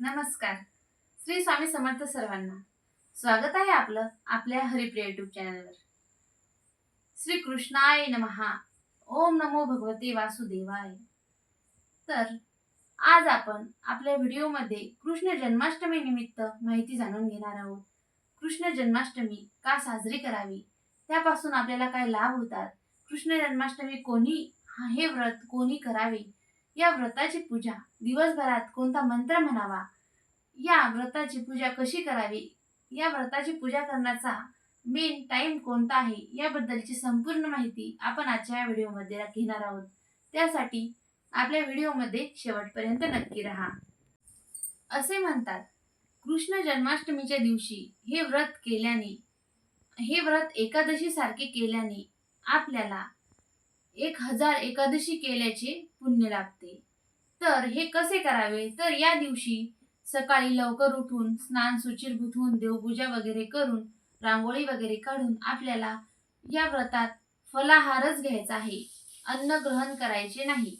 नमस्कार. श्री स्वामी समर्थ सर्वांना स्वागत आहे आपलं आपल्या हरिप्रिय युट्यूब चॅनलवर श्री कृष्णाय नमहा. ओम नमो भगवते वासुदेवाय. तर आज आपण आपल्या व्हिडिओमध्ये कृष्ण जन्माष्टमी निमित्त माहिती जाणून घेणार आहोत. कृष्ण जन्माष्टमी का साजरी करावी? त्यापासून आपल्याला काय लाभ होतात? कृष्ण जन्माष्टमी कोणी हा- हे व्रत कोणी करावे? या व्रताची पूजा. दिवसभरात कोणता मंत्र म्हणावा? या व्रताची पूजा कशी करावी? या व्रताची पूजा करण्याचा मेन टाइम कोणता आहे? याबद्दलची संपूर्ण माहिती आपण आजच्या या व्हिडिओमध्ये घेणार आहोत. त्यासाठी आपल्या व्हिडिओमध्ये शेवटपर्यंत नक्की राहा. असे म्हणतात कृष्ण जन्माष्टमीच्या दिवशी हे व्रत केल्याने हे व्रत एकादशी सारखे केल्याने आपल्याला एक हजार एकादशी केल्याचे पुण्य लाभते. तर हे कसे करावे? तर या दिवशी सकाळी लवकर उठून स्नान सुचिरभूत होऊन देवपूजा वगैरे करून रांगोळी वगैरे काढून आपल्याला या व्रतात फलाहारच घ्यायचा आहे. अन्न ग्रहण करायचे नाही.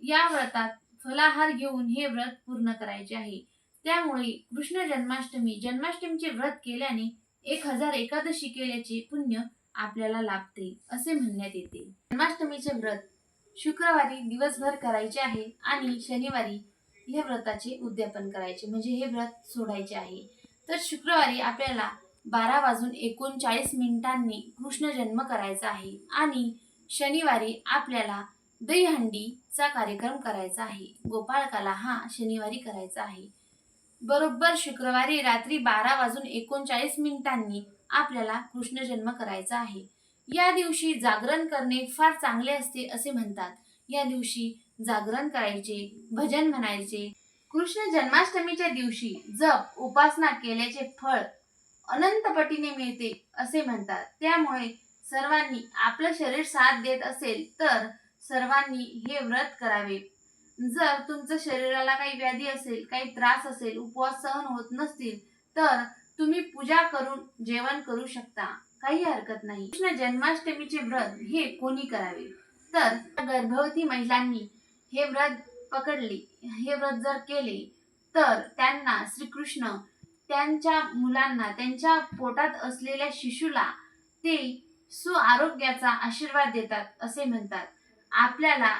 या व्रतात फलाहार घेऊन हे व्रत पूर्ण करायचे आहे. त्यामुळे कृष्ण जन्माष्टमी जन्माष्टमीचे व्रत केल्याने एक हजार एकादशी केल्याचे पुण्य आपल्याला लाभते असे म्हणण्यात येते. जन्माष्टमीचे व्रत शुक्रवारी दिवसभर करायचे आहे आणि शनिवारी या व्रताचे उद्यापन करायचे म्हणजे हे व्रत सोडायचे आहे. तर शुक्रवारी आपल्याला बारा वाजून एकोणचाळीस मिनिटांनी कृष्ण जन्म करायचा आहे आणि शनिवारी आपल्याला दहीहंडीचा कार्यक्रम करायचा आहे. गोपाळकाला हा शनिवारी करायचा आहे. बरोबर शुक्रवारी रात्री बारा वाजून एकोणचाळीस मिनिटांनी आपल्याला कृष्ण जन्म करायचा आहे. या दिवशी जागरण करणे फार चांगले असते असे म्हणतात. या दिवशी जागरण करायचे भजन म्हणायचे. कृष्ण जन्माष्टमीच्या दिवशी जप उपासना केल्याचे फळ अनंतपटीने मिळते असे म्हणतात. त्यामुळे सर्वांनी आपलं शरीर साथ देत असेल तर सर्वांनी हे व्रत करावे. जर तुमचं शरीराला काही व्याधी असेल काही त्रास असेल उपवास सहन होत नसतील तर तुम्ही पूजा करून जेवण करू शकता. काही हरकत नाही. कृष्ण जन्माष्टमीचे व्रत हे कोणी करावे? तर गर्भवती महिलांनी हे व्रत पकडले. हे व्रत जर केले तर त्यांना श्रीकृष्ण त्यांच्या मुलांना त्यांच्या पोटात असलेल्या शिशूला ते सुआरोग्याचा आशीर्वाद देतात असे म्हणतात. आपल्याला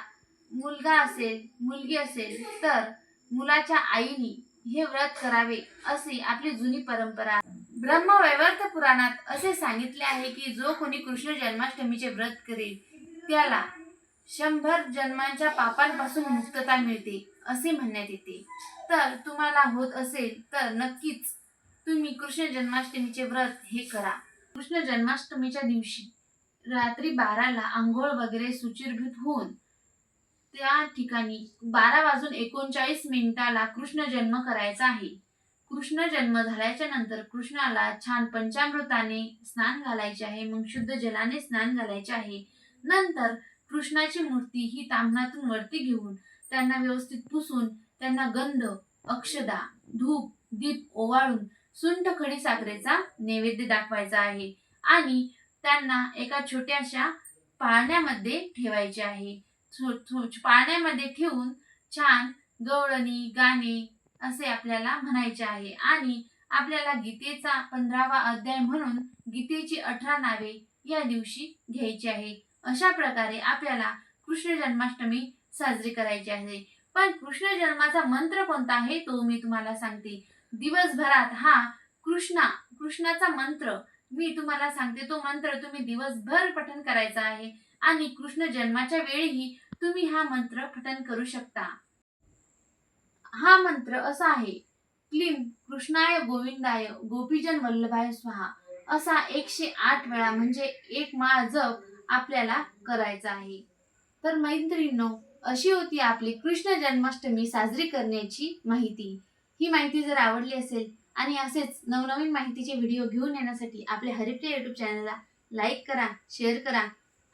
मुलगा असेल मुलगी असेल तर मुलाच्या आईनी हे व्रत करावे अशी आपली जुनी परंपरा. ब्रह्मवैवर्त पुराणात असे सांगितले आहे की जो कोणी कृष्ण जन्माष्टमीचे व्रत करेल त्याला शंभर जन्मांच्या पापांपासून मुक्तता मिळते असे म्हणण्यात येते. तर तुम्हाला होत असेल तर नक्कीच तुम्ही कृष्ण जन्माष्टमीचे व्रत हे करा. कृष्ण जन्माष्टमीच्या दिवशी रात्री बाराला आंघोळ वगैरे सुचिरभूत होऊन त्या ठिकाणी बारा वाजून एकोणचाळीस मिनिटाला कृष्ण जन्म करायचा आहे. कृष्ण जन्म झाल्याच्यानंतर कृष्णाला छान पंचामृताने स्नान घालायचे आहे मग शुद्ध जलाने स्नान घालायचे आहे. नंतर कृष्णाची मूर्ती ही तांबणातून वरती घेऊन त्यांना व्यवस्थित पुसून त्यांना गंध अक्षदा धूप दीप ओवाळून सुंठ खडी साखरेचा नैवेद्य दाखवायचा आहे आणि त्यांना एका छोट्याशा पाळण्यामध्ये ठेवायचे आहे. पाण्यामध्ये पाळण्यामध्ये ठेवून छान गवळणी गाणे असे आपल्याला म्हणायचे आहे. आणि आपल्याला गीतेचा पंधरावा अध्याय म्हणून गीतेची अठरा नावे या दिवशी घ्यायची आहे. अशा प्रकारे आपल्याला कृष्ण जन्माष्टमी साजरी करायची आहे. पण कृष्ण जन्माचा मंत्र कोणता आहे तो मी तुम्हाला सांगते. दिवसभरात हा कृष्णा कृष्णाचा मंत्र मी तुम्हाला सांगते. तो मंत्र तुम्ही दिवसभर पठन करायचा आहे. आणि कृष्ण जन्माच्या वेळीही तुम्ही हा मंत्र पठन करू शकता. हा मंत्र असा आहे क्लीम कृष्णाय गोविंदाय गोपीजन वल्लभाय स्वाहा. असा एकशे आठ वेळा म्हणजे एक माळ जप आपल्याला करायचा आहे. तर मैत्रिणींनो अशी होती आपली कृष्ण जन्माष्टमी साजरी करण्याची माहिती. ही माहिती जर आवडली असेल आणि असेच नवनवीन माहितीचे व्हिडिओ घेऊन येण्यासाठी आपल्या हरिप्रिया युट्यूब चॅनलला लाईक करा शेअर करा